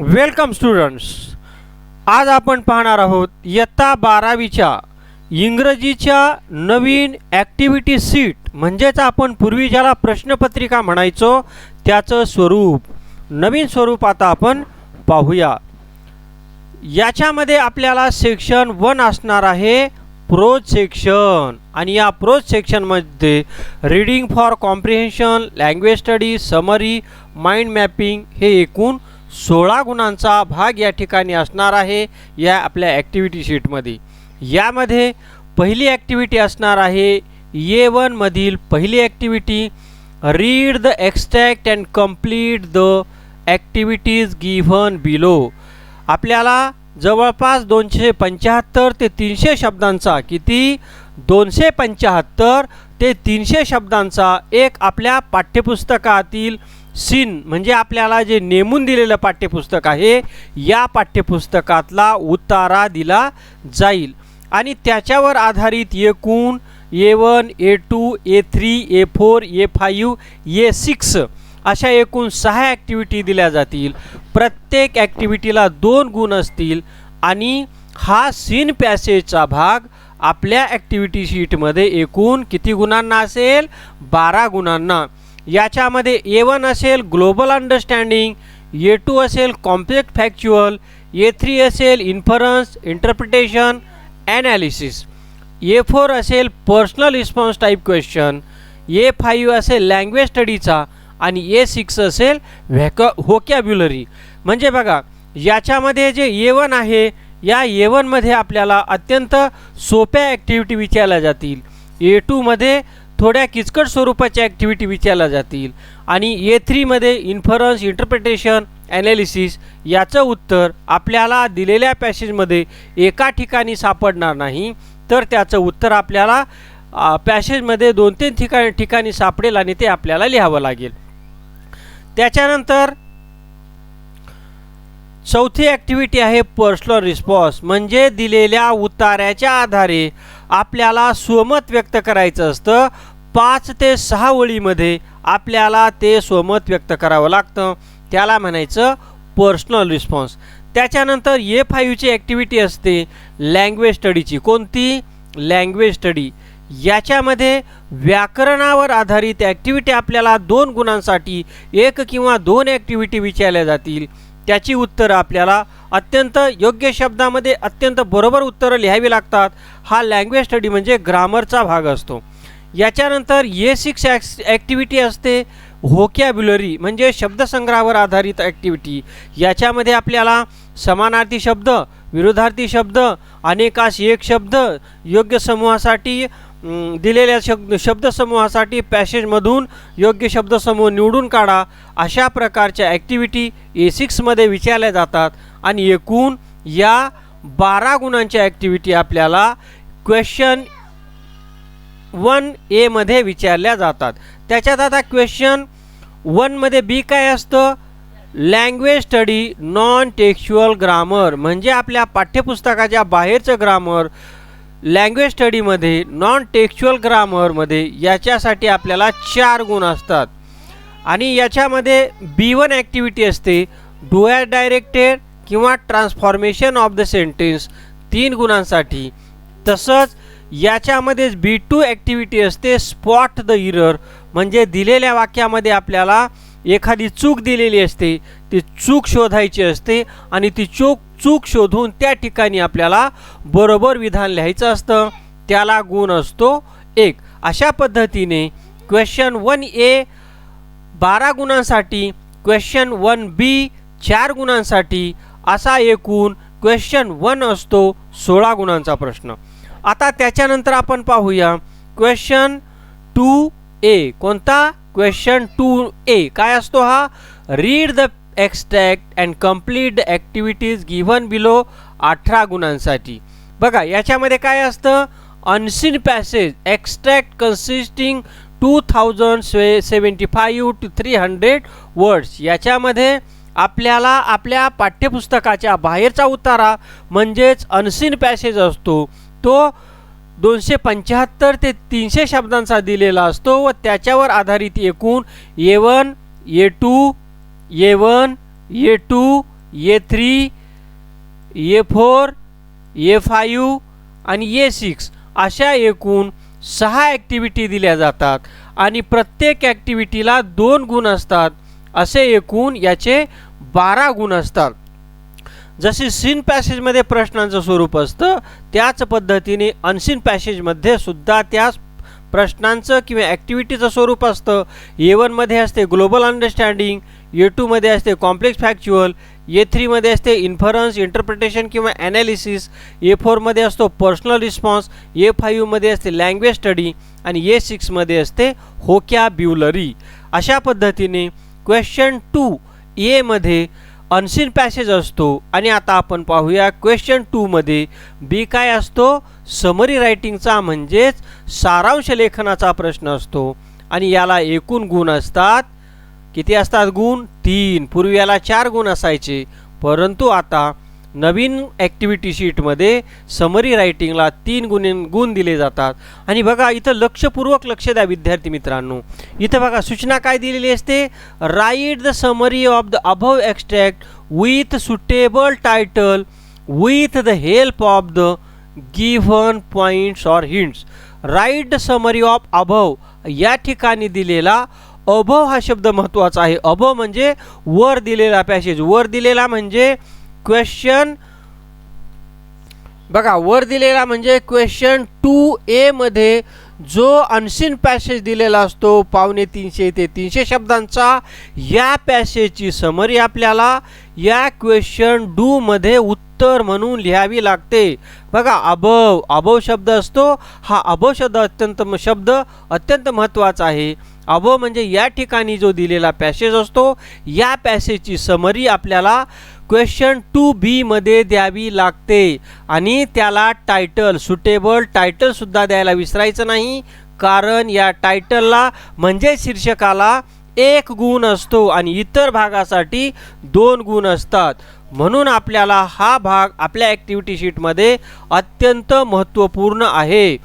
Welcome students आज आपण पाहणार आहोत इयत्ता बारावीच्या इंग्रजीच्या नवीन ॲक्टिव्हिटी सीट म्हणजेच आपण पूर्वी ज्याला प्रश्नपत्रिका म्हणायचो त्याचं स्वरूप. नवीन स्वरूप आता आपण पाहूया. याच्यामध्ये आपल्याला सेक्शन वन असणार आहे प्रोज सेक्शन आणि या प्रोज सेक्शनमध्ये reading for comprehension language study summary mind mapping हे एकूण सोळा गुणांचा भाग या ठिकाणी असणार आहे या आपल्या ॲक्टिव्हिटी शीटमध्ये यामध्ये पहिली ॲक्टिव्हिटी असणार आहे ए वनमधील पहिली activity read the extract and complete the activities given below आपल्याला जवळपास दोनशे पंच्याहत्तर ते तीनशे शब्दांचा किती? दोनशे पंच्याहत्तर ते तीनशे शब्दांचा एक आपल्या पाठ्यपुस्तकातील सीन म्हणजे आपल्याला जे नेमून दिलेलं पाठ्यपुस्तक आहे या पाठ्यपुस्तकातला उतारा दिला जाईल. आणि त्याच्यावर आधारित एकूण A one A two A three A four A five A six अशा एकूण सहा ॲक्टिव्हिटी दिल्या जातील. प्रत्येक ॲक्टिव्हिटीला दोन गुण असतील आणि हा सीन पॅसेजचा भाग आपल्या ॲक्टिव्हिटी शीटमध्ये एकूण किती गुणांना असेल? बारा गुणांना. याच्यामध्ये ए वन असेल ग्लोबल अंडरस्टँडिंग ए टू असेल कॉम्प्लेक्ट फॅक्च्युअल ए थ्री असेल inference interpretation analysis A four असेल personal response type question A five असेल लँग्वेज स्टडीचा आणि ए सिक्स असेल व्हॅक होकॅब्युलरी म्हणजे बघा याच्यामध्ये जे ए वन आहे या ए वनमध्ये आपल्याला अत्यंत सोप्या ॲक्टिव्हिटी विचारल्या जातील. ए टूमध्ये थोड्या किचकट स्वरूपाच्या ॲक्टिव्हिटी विचारल्या जातील. आणि ए थ्रीमध्ये इन्फरन्स इंटरप्रिटेशन ॲनालिसिस याचं उत्तर आपल्याला दिलेल्या पॅसेजमध्ये एका ठिकाणी सापडणार नाही. तर त्याचं उत्तर आपल्याला पॅसेजमध्ये दोन तीन ठिकाणी ठिकाणी सापडेल आणि ते आपल्याला लिहावं लागेल. त्याच्यानंतर चौथी ॲक्टिव्हिटी आहे पर्सनल रिस्पॉन्स म्हणजे दिलेल्या उतार्याच्या आधारे आपल्याला स्वमत व्यक्त करायचं असतं. पाच ते सहा ओळीमध्ये आपल्याला ते स्वमत व्यक्त करावं लागतं. त्याला म्हणायचं पर्सनल रिस्पॉन्स त्याच्यानंतर ए फाईव्हची ॲक्टिव्हिटी असते. लँग्वेज स्टडीची कोणती? लँग्वेज स्टडी याच्यामध्ये व्याकरणावर आधारित ॲक्टिव्हिटी आपल्याला दोन गुणांसाठी एक किंवा दोन ॲक्टिव्हिटी विचारल्या जातील. त्याची उत्तरं आपल्याला अत्यंत योग्य शब्दामध्ये अत्यंत बरोबर उत्तरं लिहावी लागतात. हा लँग्वेज स्टडी म्हणजे ग्रामरचा भाग असतो. याच्यानंतर ये सिक्स ॲक्स ॲक्टिव्हिटी असते. व्होकॅब्युलरी म्हणजे शब्दसंग्रहावर आधारित ॲक्टिव्हिटी याच्यामध्ये आपल्याला समानार्थी शब्द विरोधार्थी शब्द अनेकास एक शब्द योग्य समूहासाठी दिलेल्या शब्द शब्दसमूहासाठी पॅसेजमधून योग्य शब्दसमूह निवडून काढा. अशा प्रकारच्या ॲक्टिव्हिटी ए सिक्समध्ये विचारल्या जातात आणि एकूण या बारा गुणांच्या ॲक्टिव्हिटी आपल्याला क्वेश्चन वन एमध्ये विचारल्या जातात. त्याच्यात आता क्वेश्चन वनमध्ये बी काय असतं? Language study non textual grammar म्हणजे आपल्या पाठ्यपुस्तकाच्या बाहेरचं ग्रामर. लँग्वेज स्टडीमध्ये नॉन टेक्च्युअल ग्रामरमध्ये याच्यासाठी आपल्याला चार गुण असतात. आणि याच्यामध्ये बी वन ॲक्टिव्हिटी असते. डोळ्या डायरेक्टेड किंवा ट्रान्सफॉर्मेशन ऑफ द सेंटेन्स तीन गुणांसाठी. तसंच याच्यामध्येच बी टू ॲक्टिव्हिटी असते. स्पॉट द इरर म्हणजे दिलेल्या वाक्यामध्ये आपल्याला एखादी चूक दिलेली असते. ती चूक शोधायची असते आणि ती चूक चूक शोधून त्या ठिकाणी आपल्याला बरोबर विधान लिहायचं असतं. त्याला गुण असतो एक. अशा पद्धतीने क्वेश्चन वन ए बारा गुणांसाठी क्वेश्चन वन बी चार गुणांसाठी असा एकूण क्वेश्चन वन असतो सोळा गुणांचा प्रश्न. आता त्याच्यानंतर आपण पाहूया. क्वेश्चन टू ए कोणता? क्वेश्चन टू ए काय असतो हा? Read the extract and complete the activities given below अठरा गुणांसाठी. बघा याच्यामध्ये काय असतं? Unseen passage extract consisting two thousand say seventy five to three hundred words याच्यामध्ये आपल्याला आपल्या पाठ्यपुस्तकाच्या बाहेरचा उतारा म्हणजेच अनसीन पॅसेज असतो. तो दोनशे पंच्याहत्तर ते तीनशे शब्दांचा दिलेला असतो व त्याच्यावर आधारित एकूण A one A two A one A two A three A four A five आणि ए सिक्स अशा एकूण सहा ॲक्टिव्हिटी दिल्या जातात आणि प्रत्येक ॲक्टिव्हिटीला दोन गुण असतात. असे एकूण याचे बारा गुण असतात. जसे सीन पॅसेजमध्ये प्रश्नांचं स्वरूप असतं त्याच पद्धतीने अनसीन पॅसेजमध्ये सुद्धा त्याच प्रश्नांचं किंवा ॲक्टिव्हिटीचं स्वरूप असतं. ए वनमध्ये असते ग्लोबल अंडरस्टँडिंग ए टूमध्ये असते कॉम्प्लेक्स फॅक्च्युअल ए थ्रीमध्ये असते इन्फरन्स इंटरप्रिटेशन किंवा ॲनालिसिस ए फोरमध्ये असतो पर्सनल रिस्पॉन्स ए फाईव्हमध्ये असते लँग्वेज स्टडी आणि ए सिक्समध्ये असते होक्या ब्युलरी अशा पद्धतीने क्वेश्चन टू एमध्ये अनसीन पॅसेज असतो. आणि आता आपण पाहूया क्वेश्चन टूमध्ये बी काय असतो? समरी रायटिंगचा म्हणजेच सारांश लेखनाचा प्रश्न असतो. आणि याला एकूण गुण असतात. किती असतात गुण? तीन. पूर्वी याला चार गुण असायचे. परंतु आता नवीन ॲक्टिव्हिटी शीटमध्ये समरी रायटिंगला तीन गुण गुण दिले जातात. आणि बघा इथं लक्षपूर्वक लक्ष द्या विद्यार्थी मित्रांनो. इथं बघा सूचना काय दिलेली असते? Write the summary of the above extract with suitable title with the help of the given points or hints write the summary of above या ठिकाणी दिलेला अभव हा शब्द महत्त्वाचा आहे. अभव म्हणजे वर दिलेला पॅसेज वर दिलेला म्हणजे क्वेश्चन बघा वर दिलेला म्हणजे क्वेश्चन टू एमध्ये जो अनसिन पॅसेज दिलेला असतो पावणे तीनशे ते तीनशे शब्दांचा या पॅसेजची समरी आपल्याला या क्वेश्चन डूमध्ये उत्तर म्हणून लिहावी लागते. बघा अभव अभव शब्द असतो. हा अभव शब्द अत्यंत शब्द अत्यंत महत्त्वाचा आहे. अभव म्हणजे या ठिकाणी जो दिलेला पॅसेज असतो या पॅसेजची समरी आपल्याला क्वेश्चन टू बीमध्ये द्यावी लागते. आणि त्याला टायटल सुटेबल टायटलसुद्धा द्यायला विसरायचं नाही. कारण या टायटलला म्हणजे शीर्षकाला एक गुण असतो आणि इतर भागासाठी दोन गुण असतात. म्हणून आपल्याला हा भाग आपल्या ॲक्टिव्हिटी शीटमध्ये अत्यंत महत्त्वपूर्ण आहे.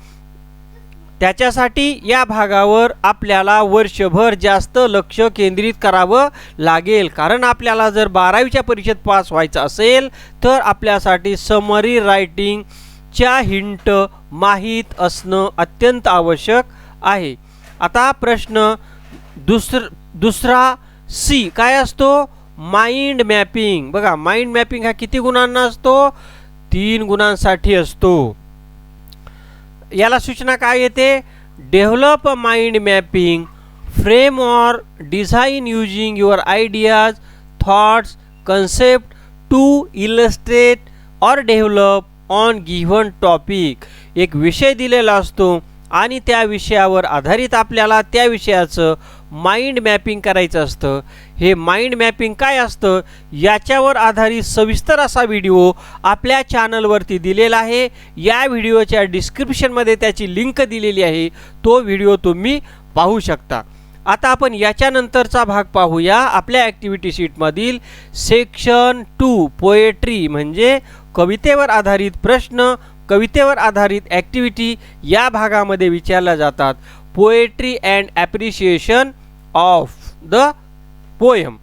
त्याच्यासाठी या भागावर आपल्याला वर्षभर जास्त लक्ष केंद्रित करावं लागेल. कारण आपल्याला जर बारावीच्या परीक्षेत पास व्हायचं असेल तर आपल्यासाठी समरी रायटिंगच्या हिंट माहीत असणं अत्यंत आवश्यक आहे. आता प्रश्न दुसर दुसरा सी काय असतो? माइंड मॅपिंग बघा माइंड मॅपिंग हा किती गुणांना असतो? तीन गुणांसाठी असतो. याला सूचना काय येते? Develop mind mapping frame or design using your ideas thoughts concept to illustrate or develop on given topic एक विषय दिलेला असतो आणि त्या विषयावर आधारित आपल्याला त्या विषयाचं माइंड मॅपिंग करायचं असतं. हे माइंड मॅपिंग काय असतं? याच्यावर आधारित सविस्तर असा व्हिडिओ आपल्या चॅनलवरती दिलेला आहे. या व्हिडिओच्या डिस्क्रिप्शनमध्ये त्याची लिंक दिलेली आहे. तो व्हिडिओ तुम्ही पाहू शकता. आता आपण याच्यानंतरचा भाग पाहूया. आपल्या ॲक्टिव्हिटी शीटमधील सेक्शन टू पोएट्री म्हणजे कवितेवर आधारित प्रश्न कवितेवर आधारित ॲक्टिव्हिटी या भागामध्ये विचारल्या जातात. Poetry and appreciation of the poem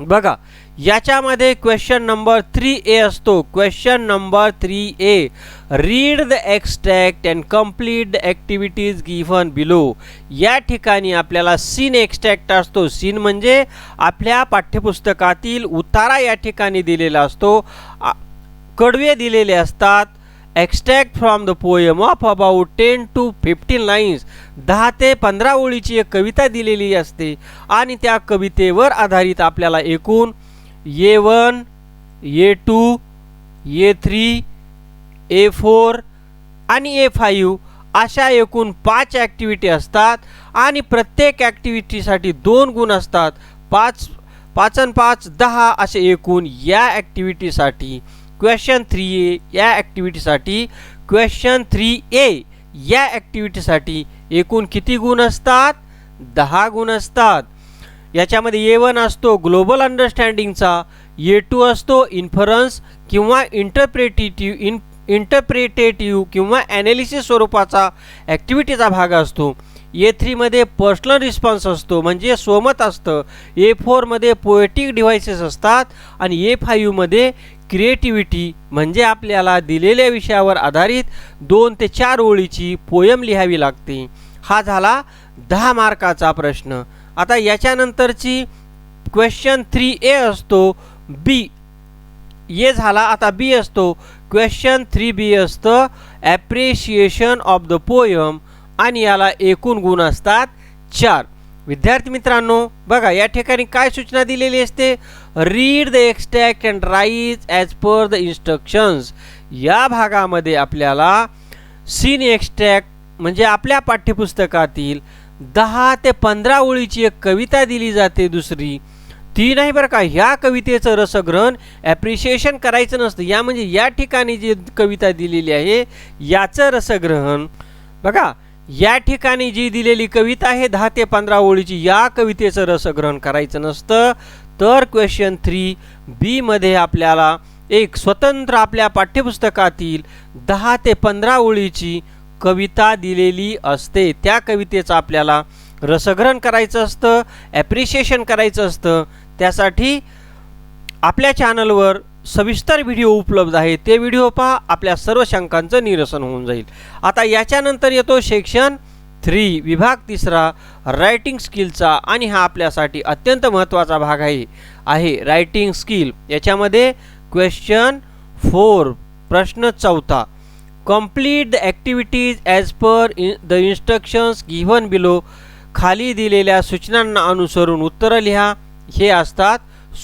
बघा याच्यामध्ये क्वेश्चन नंबर थ्री ए असतो. Question number three A read the extract and complete the activities given below या ठिकाणी आपल्याला सीन एक्स्ट्रॅक्ट असतो. सीन म्हणजे आपल्या पाठ्यपुस्तकातील उतारा या ठिकाणी दिलेला असतो. कडवे दिलेले असतात. Extract from the poem of about ten to fifteen lines दहा ते पंधरा ओळीची एक कविता दिलेली असते आणि त्या कवितेवर आधारित आपल्याला एकूण A one A two A three A four आणि ए फाईव्ह अशा एकूण पाच ॲक्टिव्हिटी असतात आणि प्रत्येक ॲक्टिव्हिटीसाठी दोन गुण असतात. पाच पाच आणि पाच दहा असे एकूण या ॲक्टिव्हिटीसाठी क्वेश्चन थ्री ए या ॲक्टिव्हिटीसाठी क्वेश्चन थ्री ए या ॲक्टिव्हिटीसाठी एकूण किती गुण असतात? दहा गुण असतात. याच्यामध्ये ए वन असतो ग्लोबल अंडरस्टँडिंगचा ए टू असतो इन्फरन्स किंवा इंटरप्रेटेटिव्ह इन इंटरप्रिटेटिव्ह किंवा ॲनालिसिस स्वरूपाचा ॲक्टिव्हिटीचा भाग असतो. ए थ्रीमध्ये पर्सनल रिस्पॉन्स असतो म्हणजे स्वमत असतं. ए फोरमध्ये पोएटिक डिव्हायसेस असतात. आणि ए फाईव्हमध्ये क्रिएटिव्हिटी म्हणजे आपल्याला दिलेल्या विषयावर आधारित दोन ते चार ओळीची पोयम लिहावी लागते. हा झाला दहा मार्काचा प्रश्न. आता याच्यानंतरची क्वेश्चन थ्री ए असतो बी ए झाला आता बी असतो. क्वेश्चन थ्री बी असतं ॲप्रिशिएशन ऑफ द पोयम आणि याला एकूण गुण असतात चार. विद्यार्थी मित्रांनो बघा या ठिकाणी काय सूचना दिलेली असते? Read the extract and rise as per the instructions या भागामध्ये आपल्याला सीन एक्स्ट्रॅक्ट म्हणजे आपल्या पाठ्यपुस्तकातील दहा ते पंधरा ओळीची एक कविता दिली जाते दुसरी. ती नाही बरं का ह्या कवितेचं रसग्रहण ॲप्रिशिएशन करायचं नसतं. या म्हणजे या ठिकाणी जी कविता दिलेली आहे याचं रसग्रहण. बघा या ठिकाणी जी दिलेली कविता आहे दहा ते पंधरा ओळीची या कवितेचं रसग्रहण करायचं नसतं. तर क्वेश्चन थ्री बीमध्ये आपल्याला एक स्वतंत्र आपल्या पाठ्यपुस्तकातील दहा ते पंधरा ओळीची कविता दिलेली असते. त्या कवितेचं आपल्याला रसग्रहण करायचं असतं ॲप्रिशिएशन करायचं असतं. त्यासाठी आपल्या चॅनलवर सविस्तर व्हिडिओ उपलब्ध आहे. ते व्हिडिओ पहा आपल्या सर्व शंकांचं निरसन होऊन जाईल. आता याच्यानंतर येतो सेक्शन थ्री विभाग तिसरा रायटिंग स्किलचा आणि हा आपल्यासाठी अत्यंत महत्त्वाचा भाग आहे आहे रायटिंग स्किल याच्यामध्ये क्वेश्चन फोर प्रश्न चौथा. Complete the activities as per in the instructions given below खाली दिलेल्या सूचनांना अनुसरून उत्तरं लिहा. हे असतात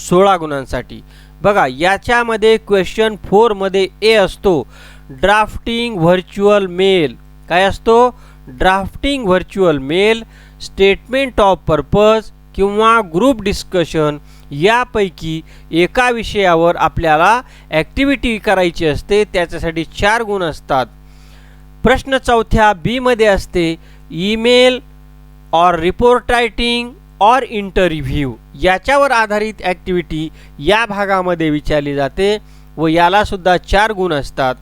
सोळा गुणांसाठी. बघा याच्यामध्ये क्वेश्चन फोरमध्ये ए असतो. ड्राफ्टिंग व्हर्च्युअल मेल काय असतो? Drafting virtual mail statement of purpose किंवा ग्रुप डिस्कशन यापैकी एका विषयावर आपल्याला ॲक्टिव्हिटी करायची असते त्याच्यासाठी चार गुण असतात. प्रश्न चौथ्या बीमध्ये असते email or report writing or interview याच्यावर आधारित ॲक्टिव्हिटी या भागामध्ये विचारली जाते व यालासुद्धा चार गुण असतात.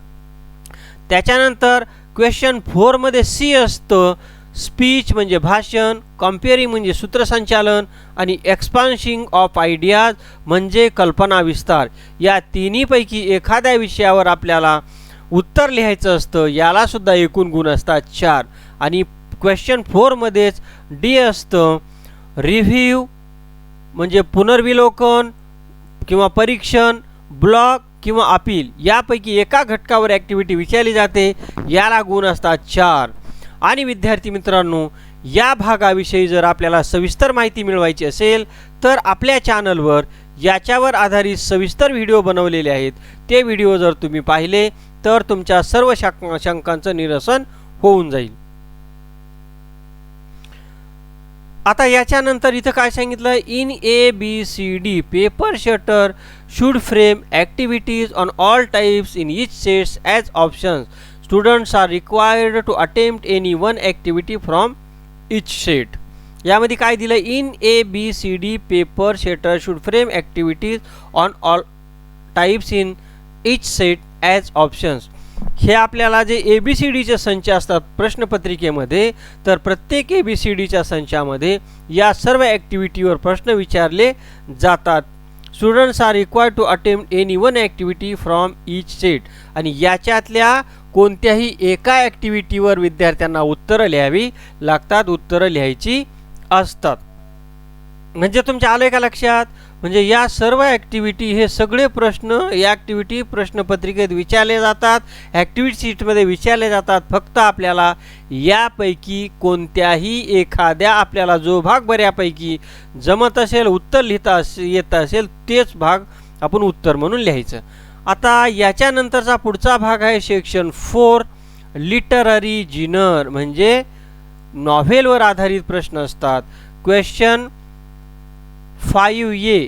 त्याच्यानंतर क्वेश्चन फोरमध्ये सी असतं. स्पीच म्हणजे भाषण कॉम्पेअरिंग म्हणजे सूत्रसंचालन आणि एक्सपान्शिंग ऑफ आयडियाज म्हणजे कल्पना विस्तार. या तिन्हीपैकी एखाद्या विषयावर आपल्याला उत्तर लिहायचं असतं यालासुद्धा एकूण गुण असतात चार. आणि क्वेश्चन फोरमध्येच डी असतं रिव्ह्यू म्हणजे पुनर्विलोकन किंवा परीक्षण ब्लॉक किंवा अपील यापैकी एका घटकावर ॲक्टिव्हिटी विचारली जाते याला गुण असतात चार. आणि विद्यार्थी मित्रांनो या भागाविषयी जर आपल्याला सविस्तर माहिती मिळवायची असेल तर आपल्या चॅनलवर याच्यावर आधारित सविस्तर व्हिडिओ बनवलेले आहेत. ते व्हिडिओ जर तुम्ही पाहिले तर तुमच्या सर्व शंकांचं निरसन होऊन जाईल. आता याच्यानंतर इथं काय सांगितलं? In A B C D paper setter should frame activities on all types in each sets as options students are required to attempt any one activity from each set यामध्ये काय दिलं? In A B C D paper setter should frame activities on all types in each set as options हे आपल्याला जे ए B C डीचे संच असतात प्रश्नपत्रिकेमध्ये तर प्रत्येक ए बी सी डीच्या संचामध्ये या सर्व ॲक्टिव्हिटीवर प्रश्न विचारले जातात. Students are required to attempt any one activity from each set आणि याच्यातल्या कोणत्याही एका ॲक्टिव्हिटीवर विद्यार्थ्यांना उत्तरं लिहावी लागतात उत्तरं लिहायची असतात. म्हणजे तुमच्या आलं का लक्षात? म्हणजे या सर्व ॲक्टिव्हिटी हे सगळे प्रश्न या ॲक्टिव्हिटी प्रश्नपत्रिकेत विचारले जातात. ॲक्टिव्हिटी सीटमध्ये विचारले जातात फक्त आपल्याला यापैकी कोणत्याही एखाद्या आपल्याला जो भाग बऱ्यापैकी जमत असेल उत्तर लिहिता अस येत असेल तेच भाग आपण उत्तर म्हणून लिहायचं. आता याच्यानंतरचा पुढचा भाग आहे सेक्शन फोर लिटररी जिनर म्हणजे नॉव्हेलवर आधारित प्रश्न असतात. Question five A.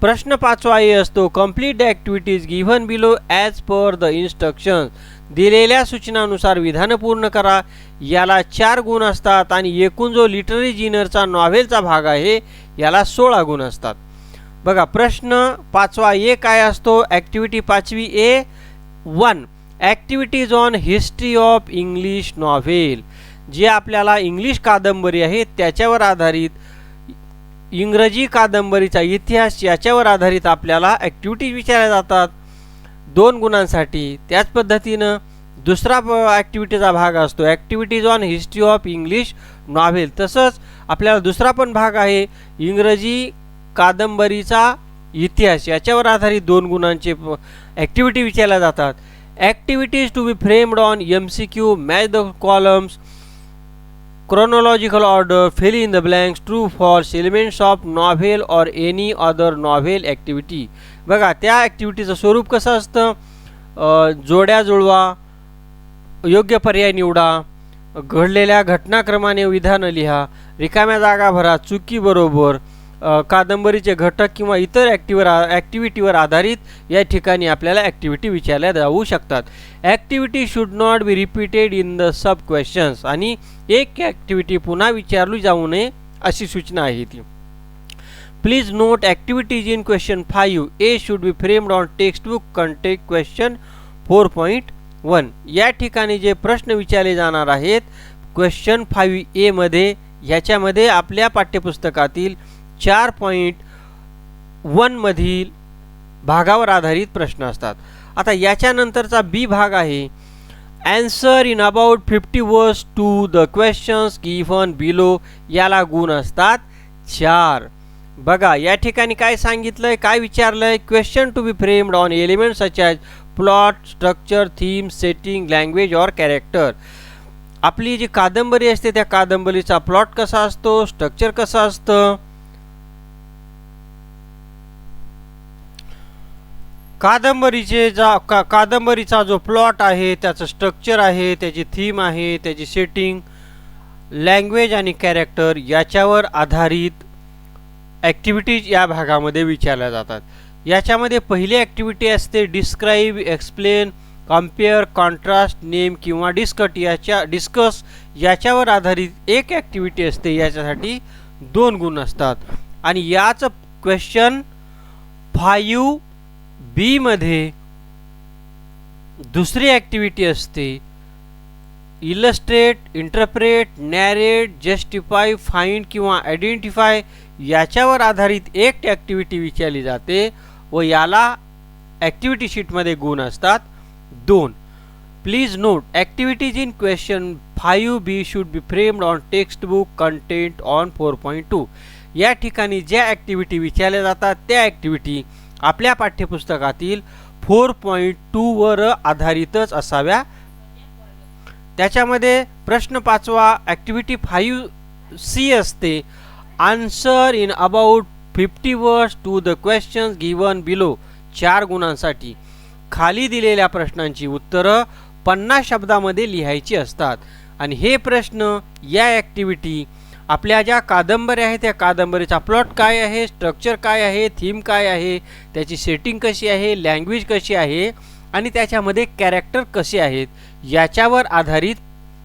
प्रश्न पाचवा ए असतो complete activities given below as per the instructions दिलेल्या सूचनानुसार विधानं पूर्ण करा. याला चार गुण असतात आणि एकूण जो लिटररी जिनरचा नॉव्हेलचा भाग आहे याला सोळा गुण असतात. बघा प्रश्न पाचवा ए काय असतो? ॲक्टिव्हिटी पाचवी A. One activities on history of English novel जे आपल्याला इंग्लिश कादंबरी आहे त्याच्यावर आधारित इंग्रजी कादंबरीचा इतिहास याच्यावर आधारित आपल्याला ॲक्टिव्हिटीज विचारल्या जातात. दोन गुणांसाठी. त्याच पद्धतीनं दुसरा ॲक्टिव्हिटीचा भाग असतो. Activities on history of English novel तसंच आपल्याला दुसरा पण भाग आहे. इंग्रजी कादंबरीचा इतिहास. याच्यावर आधारित दोन गुणांचे ॲक्टिव्हिटी विचारल्या जातात. Activities to be framed on M C Q match the columns chronological order fill in the blanks true false elements of novel or any other novel activity बघा त्या ॲक्टिव्हिटीचं स्वरूप कसं असतं जोड्या जुळवा योग्य पर्याय निवडा घडलेल्या घटनाक्रमाने विधानं लिहा रिकाम्या जागा भरा चुकी बरोबर कादंबरीचे घटक किंवा इतर ॲक्टिवर ॲक्टिव्हिटीवर आधारित या ठिकाणी आपल्याला ॲक्टिव्हिटी विचारल्या जाऊ शकतात. Activity should not be repeated in the sub questions आणि एक ॲक्टिव्हिटी पुन्हा विचारली जाऊ नये अशी सूचना आहे ती. Please note activities in question five A should be framed on text book content question four point one या ठिकाणी जे प्रश्न विचारले जाणार आहेत क्वेश्चन फाईव्ह एमध्ये ह्याच्यामध्ये आपल्या पाठ्यपुस्तकातील चार पॉईंट वनमधील भागावर आधारित प्रश्न असतात. आता याच्यानंतरचा बी भाग आहे answer in about fifty words to the questions given below याला गुण असतात चार. बघा या ठिकाणी काय सांगितलं आहे काय विचारलं आहे question to be framed on element such as plot structure theme setting language or character आपली जी कादंबरी असते त्या कादंबरीचा प्लॉट कसा असतो स्ट्रक्चर कसं असतं? कादंबरीचे जा का कादंबरीचा जो प्लॉट आहे त्याचं स्ट्रक्चर आहे त्याची थीम आहे त्याची सेटिंग लँग्वेज आणि कॅरेक्टर याच्यावर आधारित ॲक्टिव्हिटीज या भागामध्ये विचारल्या जातात. याच्यामध्ये पहिली ॲक्टिव्हिटी असते describe explain compare contrast name किंवा डिस्कट याच्या डिस्कस याच्यावर आधारित एक ॲक्टिव्हिटी असते. याच्यासाठी दोन गुण असतात. आणि याच क्वेश्चन फायू बीमध्ये दुसरी ॲक्टिव्हिटी असते. Illustrate interpret narrate justify find किंवा आयडेंटिफाय याच्यावर आधारित एक ॲक्टिव्हिटी विचारली जाते व याला ॲक्टिव्हिटी शीटमध्ये गुण असतात. दोन please note activities in question five B should be framed on text book content on four point two या ठिकाणी ज्या ॲक्टिव्हिटी विचारल्या जातात त्या ॲक्टिव्हिटी आपल्या पाठ्यपुस्तकातील फोर पॉईंट टूवर आधारितच असाव्या. त्याच्यामध्ये प्रश्न पाचवा ॲक्टिव्हिटी फाईव्ह सी असते. Answer in about fifty words to the questions given below चार गुणांसाठी. खाली दिलेल्या प्रश्नांची उत्तरं पन्नास शब्दामध्ये लिहायची असतात. आणि हे प्रश्न या ॲक्टिव्हिटी आपल्या ज्या कादंबऱ्या आहेत त्या कादंबरीचा प्लॉट काय आहे स्ट्रक्चर काय आहे थीम काय आहे त्याची सेटिंग कशी आहे लँग्वेज कशी आहे आणि त्याच्यामध्ये कॅरेक्टर कसे आहेत याच्यावर आधारित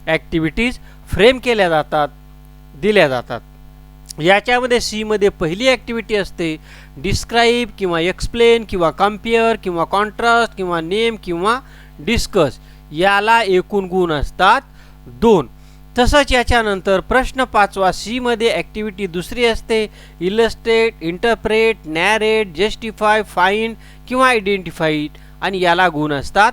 ॲक्टिव्हिटीज फ्रेम केल्या जातात दिल्या जातात. याच्यामध्ये सीमध्ये पहिली ॲक्टिव्हिटी असते डिस्क्राईब किंवा एक्सप्लेन किंवा कंपेअर किंवा कॉन्ट्रास्ट किंवा नेम किंवा डिस्कस याला एकूण गुण असतात दोन. तसंच याच्यानंतर प्रश्न पाचवा सीमध्ये ॲक्टिव्हिटी दुसरी असते. Illustrate interpret narrate justify find किंवा आयडेंटिफाईड आणि याला गुण असतात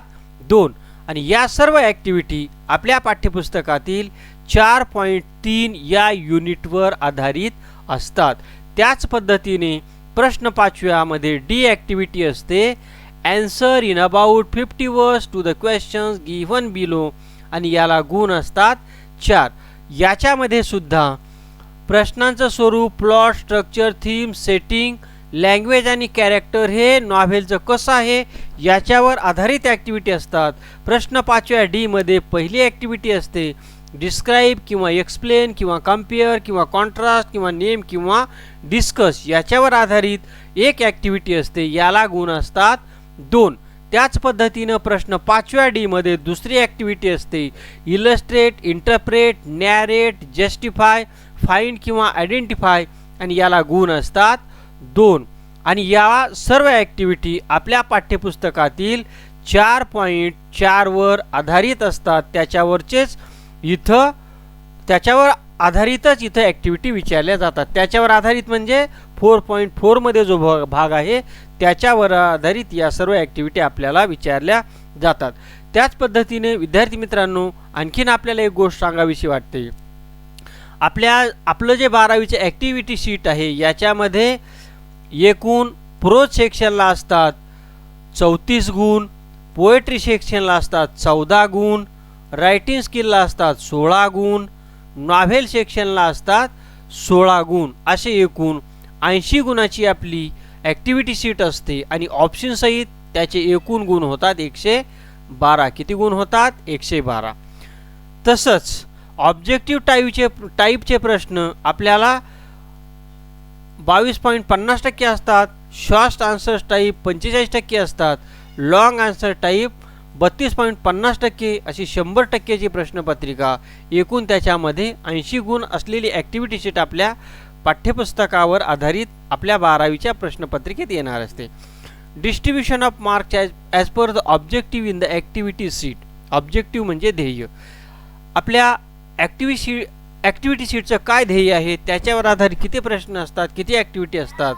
दोन. आणि या सर्व ॲक्टिव्हिटी आपल्या पाठ्यपुस्तकातील चार पॉईंट तीन या युनिटवर आधारित असतात. त्याच पद्धतीने प्रश्न पाचव्यामध्ये डी ॲक्टिव्हिटी असते. Answer in about fifty words to the questions given below आणि याला गुण असतात चार याच्यामध्ये सुद्धा प्रश्नांचं स्वरूप plot structure theme setting language आणि कॅरेक्टर हे नॉव्हेलचं कसं आहे याच्यावर आधारित ॲक्टिव्हिटी असतात. प्रश्न पाचव्या डीमध्ये पहिली ॲक्टिव्हिटी असते. डिस्क्राईब किंवा एक्सप्लेन किंवा कंपेअर किंवा कॉन्ट्रास्ट किंवा नेम किंवा डिस्कस याच्यावर आधारित एक ॲक्टिव्हिटी असते. याला गुण असतात दोन. त्याच पद्धतीनं प्रश्न पाचव्या डीमध्ये दुसरी ॲक्टिव्हिटी असते. Illustrate interpret narrate justify find किंवा आयडेंटिफाय आणि याला गुण असतात दोन. आणि या सर्व ॲक्टिव्हिटी आपल्या पाठ्यपुस्तकातील चार पॉईंट चारवर आधारित असतात. त्याच्यावरचेच इथं त्याच्यावर आधारितच इथं ॲक्टिव्हिटी विचारल्या जातात. त्याच्यावर आधारित म्हणजे फोर पॉईंट फोरमध्ये जो भ भाग आहे त्याच्यावर आधारित या सर्व ॲक्टिव्हिटी आपल्याला विचारल्या जातात. त्याच पद्धतीने विद्यार्थी मित्रांनो आणखीन आपल्याला एक गोष्ट सांगावीशी वाटते. आपल्या आपलं जे बारावीचे ॲक्टिव्हिटी शीट आहे याच्यामध्ये एकूण प्रोज सेक्शनला असतात चौतीस गुण पोएट्री सेक्शनला असतात चौदा गुण रायटिंग स्किलला असतात सोळा गुण नॉव्हेल सेक्शनला असतात सोळा गुण असे एकूण ऐंशी गुणाची आपली ॲक्टिव्हिटी शीट असते आणि ऑप्शनसहित त्याचे एकूण गुण होतात एकशे बारा. किती गुण होतात? एकशे बारा. तसंच ऑब्जेक्टिव्ह टाईपचे टाईपचे प्रश्न आपल्याला बावीस पॉईंट पन्नास टक्के असतात. शॉर्ट आन्सर्स टाईप पंचेचाळीस टक्के असतात. लॉंग आन्सर टाईप बत्तीस पॉईंट पन्नास टक्के अशी शंभर टक्केची प्रश्नपत्रिका. एकूण त्याच्यामध्ये ऐंशी गुण असलेली ॲक्टिव्हिटी शीट आपल्या पाठ्यपुस्तकावर आधारित आपल्या बारावीच्या प्रश्नपत्रिकेत येणार असते. Distribution of marks as as per the objective in the activity sheet objective म्हणजे ध्येय. आपल्या ॲक्टिव्हि शी ॲक्टिव्हिटी शीटचं काय ध्येय आहे? त्याच्यावर आधारित किती प्रश्न असतात? किती ॲक्टिव्हिटी असतात?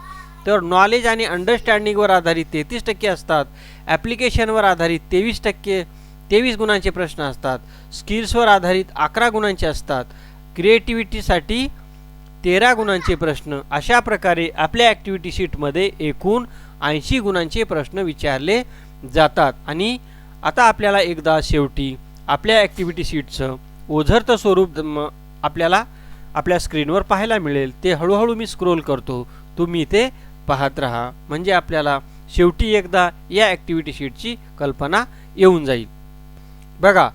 तर नॉलेज आणि अंडरस्टँडिंगवर आधारित तेहतीस टक्के असतात. ॲप्लिकेशनवर आधारित तेवीस टक्के तेवीस गुणांचे प्रश्न असतात. स्किल्सवर आधारित अकरा गुणांचे असतात. क्रिएटिव्हिटीसाठी तेरा गुणांचे प्रश्न अशा प्रकारे आपल्या ॲक्टिव्हिटी शीटमध्ये एकूण ऐंशी गुणांचे प्रश्न विचारले जातात. आणि आता आपल्याला एकदा शेवटी आपल्या ॲक्टिव्हिटी शीटचं ओझरतं स्वरूप आपल्याला आपल्या स्क्रीनवर पाहायला मिळेल. ते हळूहळू मी स्क्रोल करतो. तुम्ही ते पाहत राहा. म्हणजे आपल्याला शेवटी एकदा या ॲक्टिव्हिटी शीटची कल्पना येऊन जाईल. बघा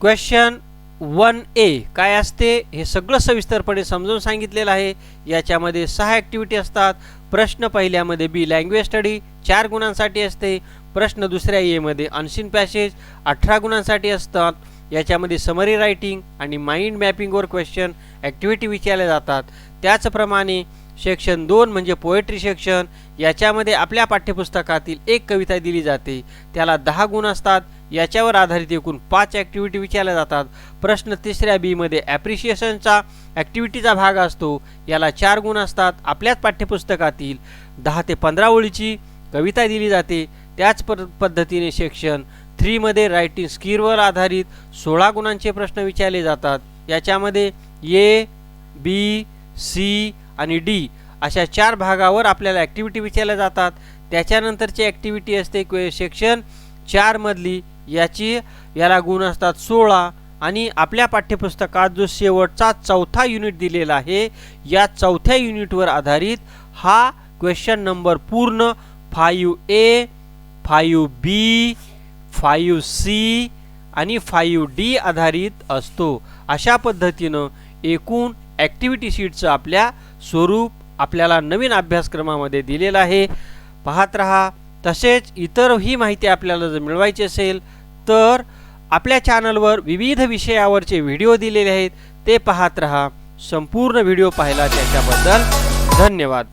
क्वेश्चन वन ए काय असते हे सगळं सविस्तरपणे समजून सांगितलेलं आहे. याच्यामध्ये सहा ॲक्टिव्हिटी असतात. प्रश्न पहिल्यामध्ये बी लँग्वेज स्टडी चार गुणांसाठी असते. प्रश्न दुसऱ्या एमध्ये अनसिन पॅसेज अठरा गुणांसाठी असतात. याच्यामध्ये समरी रायटिंग आणि माइंड मॅपिंगवर क्वेश्चन ॲक्टिव्हिटी विचारल्या जातात. त्याचप्रमाणे सेक्शन दोन म्हणजे पोएट्री सेक्शन याच्यामध्ये आपल्या पाठ्यपुस्तकातील एक कविता दिली जाते. त्याला दहा गुण असतात. याच्यावर आधारित एकूण पाच ॲक्टिव्हिटी विचारल्या जातात. प्रश्न तिसऱ्या बीमध्ये ॲप्रिशिएशनचा ॲक्टिव्हिटीचा भाग असतो. याला चार गुण असतात आपल्याच पाठ्यपुस्तकातील. दहा ते पंधरा ओळीची कविता दिली जाते. त्याच प पद्धतीने सेक्शन थ्रीमध्ये रायटिंग स्किलवर आधारित सोळा गुणांचे प्रश्न विचारले जातात. याच्यामध्ये ए बी सी आणि डी अशा चार भागावर आपल्याला ॲक्टिव्हिटी विचारल्या जातात. त्याच्यानंतरची ॲक्टिव्हिटी असते क्वे सेक्शन चारमधली याची याला गुण असतात सोळा. आणि आपल्या पाठ्यपुस्तकात जो शेवटचा चौथा युनिट दिलेला आहे या चौथ्या युनिटवर आधारित हा क्वेश्चन नंबर पूर्ण five A five B five C आणि फायू डी आधारित असतो. अशा पद्धतीनं एकूण ॲक्टिव्हिटी शीटचं आपल्या स्वरूप आपल्याला नवीन अभ्यासक्रमामध्ये दिलेलं आहे. पाहत रहा तसेच इतरही माहिती आपल्याला जर मिळवायची असेल तर आपल्या चॅनलवर विविध विषयावरचे व्हिडिओ दिलेले आहेत. ते पाहत रहा संपूर्ण व्हिडिओ पाहिला त्याच्याबद्दल धन्यवाद.